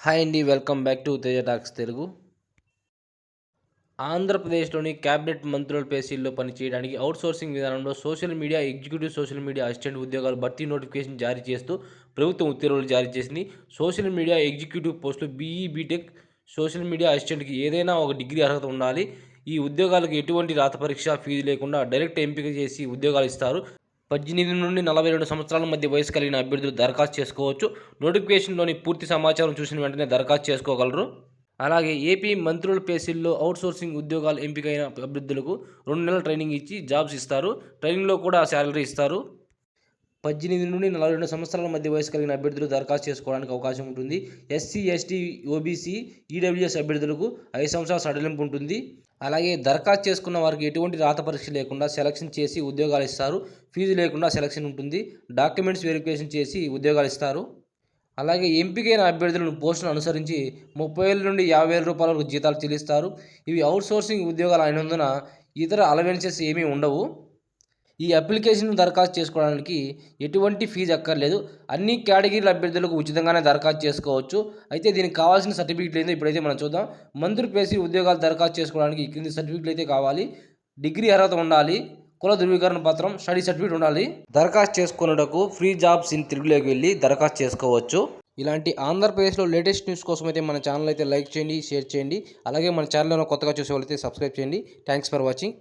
Hi అండి welcome back to Teja talks Telugu. ఆంధ్రప్రదేశ్లోని cabinet మంత్రుల పేసీల్లో పనిచేయడానికి అవుట్సోర్సింగ్ విధానంలో social media executive social media assistant ఉద్యోగాలు భర్తీ నోటిఫికేషన్ జారీ చేస్తూ ప్రభుత్వం ఉత్తర్వులు జారీ చేసింది. సోషల్ మీడియా ఎగ్జిక్యూటివ్ పోస్టులు బీఈ బీటెక్ సోషల్ మీడియా అసిస్టెంట్కి ఏదైనా ఒక డిగ్రీ అర్హత ఉండాలి. ఈ ఉద్యోగాలకు ఎటువంటి రాత పరీక్ష ఫీజు లేకుండా డైరెక్ట్ ఎంపిక చేసి ఉద్యోగాలు ఇస్తారు. పద్దెనిమిది నుండి నలభై రెండు సంవత్సరాల మధ్య వయసు కలిగిన అభ్యర్థులు దరఖాస్తు చేసుకోవచ్చు. నోటిఫికేషన్లోని పూర్తి సమాచారం చూసిన వెంటనే దరఖాస్తు చేసుకోగలరు. అలాగే ఏపీ మంత్రుల పేసీల్లో అవుట్సోర్సింగ్ ఉద్యోగాలు ఎంపికైన అభ్యర్థులకు రెండు నెలల ట్రైనింగ్ ఇచ్చి జాబ్స్ ఇస్తారు. ట్రైనింగ్లో కూడా శాలరీ ఇస్తారు. పద్దెనిమిది నుండి నలభై రెండు సంవత్సరాల మధ్య వయసు కలిగిన అభ్యర్థులు దరఖాస్తు చేసుకోవడానికి అవకాశం ఉంటుంది. ఎస్సీ ఎస్టీ ఓబీసీ ఈడబ్ల్యూఎస్ అభ్యర్థులకు ఐదు సంవత్సరాల సడలింపు ఉంటుంది. అలాగే దరఖాస్తు చేసుకున్న వారికి ఎటువంటి రాత పరీక్ష లేకుండా సెలక్షన్ చేసి ఉద్యోగాలు ఇస్తారు. ఫీజు లేకుండా సెలక్షన్ ఉంటుంది. డాక్యుమెంట్స్ వెరిఫికేషన్ చేసి ఉద్యోగాలు ఇస్తారు. అలాగే ఎంపికైన అభ్యర్థులను పోస్టును అనుసరించి ముప్పై వేల నుండి యాభై వేల రూపాయల వరకు జీతాలు చెల్లిస్తారు. ఇవి అవుట్సోర్సింగ్ ఉద్యోగాలు అయినందున ఇతర అలవెన్సెస్ ఏమీ ఉండవు. ఈ అప్లికేషన్ దరఖాస్తు చేసుకోవడానికి ఎటువంటి ఫీజు అక్కర్లేదు. అన్ని కేటగిరీల అభ్యర్థులకు ఉచితంగానే దరఖాస్తు చేసుకోవచ్చు. అయితే దీనికి కావాల్సిన సర్టిఫికేట్ ఏందో ఇప్పుడైతే మనం చూద్దాం. మంత్రి పేసి ఉద్యోగాలు దరఖాస్తు చేసుకోవడానికి కింది సర్టిఫికేట్లు అయితే కావాలి. డిగ్రీ అర్హత ఉండాలి. కుల ధృవీకరణ పత్రం స్టడీ సర్టిఫికేట్ ఉండాలి. దరఖాస్తు చేసుకున్నటకు ఫ్రీ జాబ్స్ ఇన్ తెలుగులోకి వెళ్ళి దరఖాస్తు చేసుకోవచ్చు. ఇలాంటి ఆంధ్రప్రదేశ్లో లేటెస్ట్ న్యూస్ కోసం అయితే మన ఛానల్ అయితే లైక్ చేయండి షేర్ చేయండి. అలాగే మన ఛానల్లో కొత్తగా చూసే వాళ్ళైతే సబ్స్క్రైబ్ చేయండి. Thanks for watching.